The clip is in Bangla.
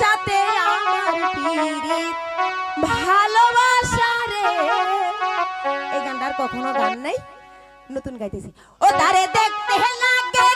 সাথে আমার পীড়িত ভালোবাসা রে। এই গানটার কখনো গান নাই, নতুন গাইতেছি। ও তারে দেখতে লাগে